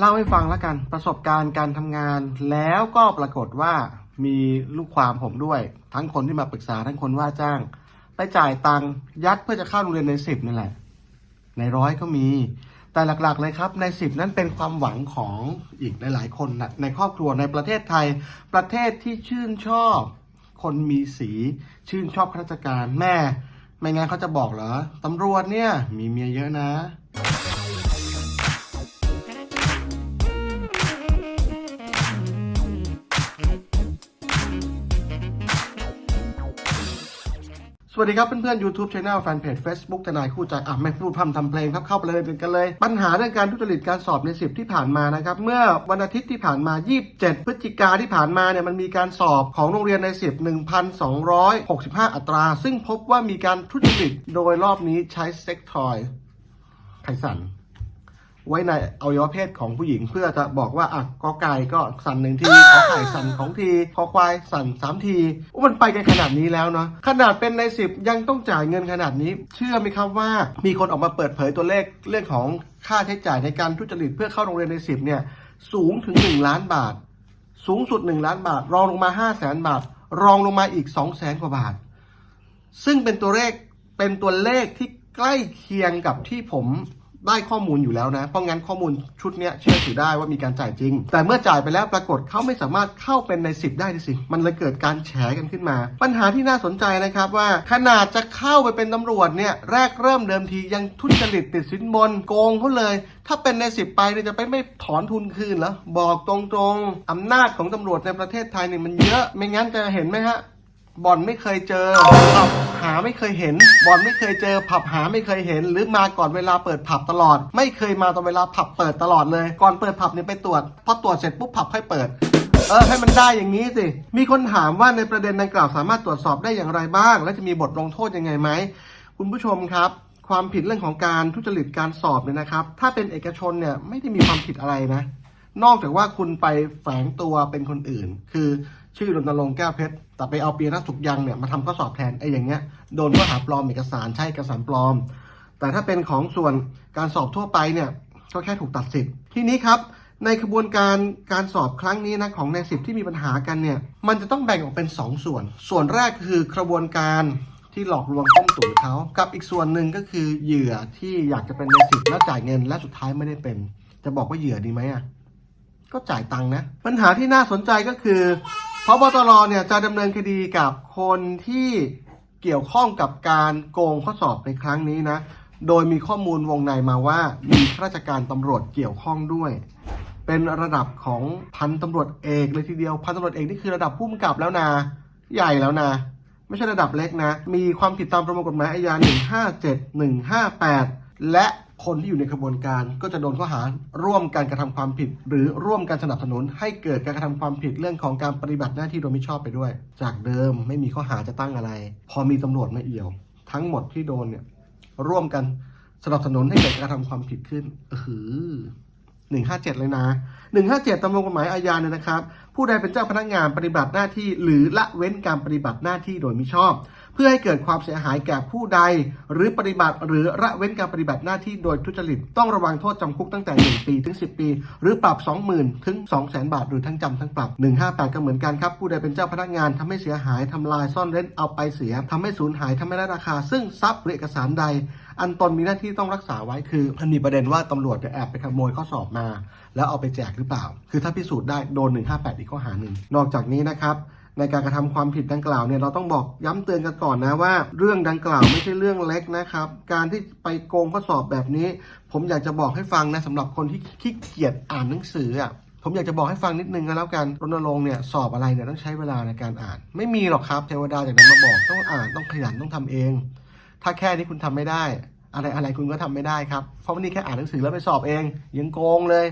เล่าให้ฟังแล้วกันประสบการณ์การทำงาน แล้วก็ปรากฏว่ามีลูกความผมด้วย ทั้งคนที่มาปรึกษาทั้งคนว่าจ้าง ไปจ่ายตังค์ยัดเพื่อจะเข้าโรงเรียนในสิบนั่นแหละ ในร้อยก็มี แต่หลักๆเลยครับในสิบนั้นเป็นความหวังของอีกหลายๆคนนะในครอบครัวในประเทศไทย ประเทศที่ชื่นชอบ คนมีสีชื่นชอบข้าราชการแม่ ไม่งั้นเขาจะบอกเหรอตำรวจเนี่ยมีเมียเยอะนะ วัสดีครับเพื่อนๆ YouTube Channel แฟนเพจ Facebook ทนายคู่ใจอะไม่พูดพร่ำทำเพลงครับ เข้าไปเลยกันเลย ปัญหาเรื่องการทุจริตการสอบใน 10 ที่ผ่านมานะครับ เมื่อวันอาทิตย์ที่ผ่านมา 27 พฤศจิกาที่ผ่านมาเนี่ยมันมีการสอบของโรงเรียนใน 10 1,265 อัตรา ซึ่งพบว่ามีการทุจริตโดยรอบนี้ใช้เซ็กทอยไขสัน ไว้ในอวัยวะเพศของผู้หญิง เพื่อจะบอกว่าอะกอไก่ก็สั่นหนึ่งทีขอไข่สั่นของทีคอควายสั่นสามทีโอ้มันไปกันขนาดนี้แล้วเนาะขนาดเป็นในสิบยังต้องจ่ายเงินขนาดนี้ เชื่อไหมครับว่ามีคนออกมาเปิดเผยตัวเลขเรื่องของค่าใช้จ่ายในการทุจริตเพื่อเข้าโรงเรียนในสิบเนี่ยสูงถึง 1 ล้านบาท สูงสุด 1 ล้านบาท รองลงมา 5 0 0แสนบาท รองลงมาอีก 2 0 0แสนกว่าบาท ซึ่งเป็นตัวเลขเป็นตัวเลขที่ใกล้เคียงกับที่ผม ได้ข้อมูลอยู่แล้วนะ เพราะงั้นข้อมูลชุดนี้เชื่อถือได้ว่ามีการจ่ายจริง แต่เมื่อจ่ายไปแล้วปรากฏเขาไม่สามารถเข้าเป็นใน 10 ได้สิ มันเลยเกิดการแฉกันขึ้นมา ปัญหาที่น่าสนใจนะครับว่า ขนาดจะเข้าไปเป็นตำรวจเนี่ยแรกเริ่มเดิมทียังทุจริตติดสินบนโกงเขาเลย ถ้าเป็นใน 10 ไปเนี่ยจะไปไม่ถอนทุนคืนเหรอบอกตรงๆอำนาจของตำรวจในประเทศไทยเนี่ยมันเยอะไม่งั้นจะเห็นไหมฮะ บ่อนไม่เคยเจอผับหาไม่เคยเห็นบ่อนไม่เคยเจอ ผับหาไม่เคยเห็น หรือมาก่อนเวลาเปิดผับตลอด ไม่เคยมาตอนเวลาผับเปิดตลอดเลย ก่อนเปิดผับเนี่ยไปตรวจพอตรวจเสร็จปุ๊บผับค่อยเปิดเออให้มันได้อย่างนี้สิ มีคนถามว่าในประเด็นดังกล่าวสามารถตรวจสอบได้อย่างไรบ้าง และจะมีบทลงโทษยังไงไหม คุณผู้ชมครับ ความผิดเรื่องของการทุจริตการสอบเนี่ยนะครับ ถ้าเป็นเอกชนเนี่ยไม่ได้มีความผิดอะไรนะ นอกจากว่าคุณไปแฝงตัวเป็นคนอื่น คือชื่อรณรงค์แก้วเพชร แต่ไปเอาเปียนัสุกยังเนี่ยมาทำข้อสอบแทนไอ้อย่างเงี้ยโดนข้อหาปลอมเอกสารใช่เอกสารปลอม แต่ถ้าเป็นของส่วนการสอบทั่วไปเนี่ยก็แค่ถูกตัดสิทธิ์ทีนี้ครับในขบวนการการสอบครั้งนี้นะของในสิบที่มีปัญหากันเนี่ยมันจะต้องแบ่งออกเป็น 2 ส่วน ส่วนแรกคือกระบวนการที่หลอกลวงต้มตุ๋นเขากับอีกส่วนหนึ่งก็คือเหยื่อที่อยากจะเป็นในสิบแล้วจ่ายเงิน และสุดท้ายไม่ได้เป็น จะบอกว่าเหยื่อดีไหมอะ ก็จ่ายตังค์นะ ปัญหาที่น่าสนใจก็คือพบตรเนี่ยจะดำเนินคดีกับคนที่เกี่ยวข้องกับการโกงข้อสอบในครั้งนี้นะ โดยมีข้อมูลวงในมาว่ามีข้าราชการตำรวจเกี่ยวข้องด้วย เป็นระดับของพันตำรวจเอกเลยทีเดียว พันตำรวจเอกนี่คือระดับผู้กำกับแล้วนะ ใหญ่แล้วนะ ไม่ใช่ระดับเล็กนะ มีความผิดตามประมวลกฎหมายอาญา 157 158 และ คนที่อยู่ในขบวนการก็จะโดนข้อหาร่วมการกระทำความผิด หรือร่วมการสนับสนุนให้เกิดการกระทำความผิดเรื่องของการปฏิบัติหน้าที่โดยมิชอบไปด้วย จากเดิมไม่มีข้อหาจะตั้งอะไร พอมีตำรวจมาเอี่ยว ทั้งหมดที่โดนเนี่ยร่วมกันสนับสนุนให้เกิดการกระทำความผิดขึ้นเออหือหนึ่งห้าเจ็ดเลยนะหนึ่งห้าเจ็ดตามปรวลกฎหมายอาญาเนี่ยนะครับ ผู้ใดเป็นเจ้าพนักงานปฏิบัติหน้าที่ หรือละเว้นการปฏิบัติหน้าที่โดยมิชอบ พื่อให้เกิดความเสียหายแก่ผู้ใด หรือปฏิบัติหรือละเว้นการปฏิบัติหน้าที่โดยทุจริต ต้องระวังโทษจำคุกตั้งแต่ 1 ปีถึง 10 ปี หรือปรับ 20,000 ถึง 200,000 บาท หรือทั้งจำทั้งปรับ 158 ก็เหมือนกันครับ ผู้ใดเป็นเจ้าพนักงานทำให้เสียหายทำลายซ่อนเร้นเอาไปเสียทำให้สูญหายทำให้ได้ราคา ซึ่งทรัพย์หรือเอกสารใด อันตนมีหน้าที่ต้องรักษาไว้คือมันมีประเด็นว่าตำรวจจะแอบไปขโมยข้อสอบมา แล้วเอาไปแจกหรือเปล่า คือถ้าพิสูจน์ได้โดน 158 อีกข้อหาหนึ่งนอกจากนี้นะครับ ในการกระทำความผิดดังกล่าวเนี่ยเราต้องบอกย้ำเตือนกันก่อนนะว่า เรื่องดังกล่าวไม่ใช่เรื่องเล็กนะครับ การที่ไปโกงข้อสอบแบบนี้ ผมอยากจะบอกให้ฟังนะสำหรับคนที่ขี้เกียจอ่านหนังสืออะผมอยากจะบอกให้ฟังนิดนึงก็แล้วกันรณรงค์เนี่ยสอบอะไรเนี่ยต้องใช้เวลาในการอ่าน ไม่มีหรอกครับเทวดาจากนั้นมาบอกต้องอ่านต้องขยันต้องทำเอง ถ้าแค่นี้คุณทำไม่ได้ อะไรอะไรคุณก็ทำไม่ได้ครับเพราะวันนี้แค่อ่านหนังสือแล้วไปสอบเองยังโกงเลย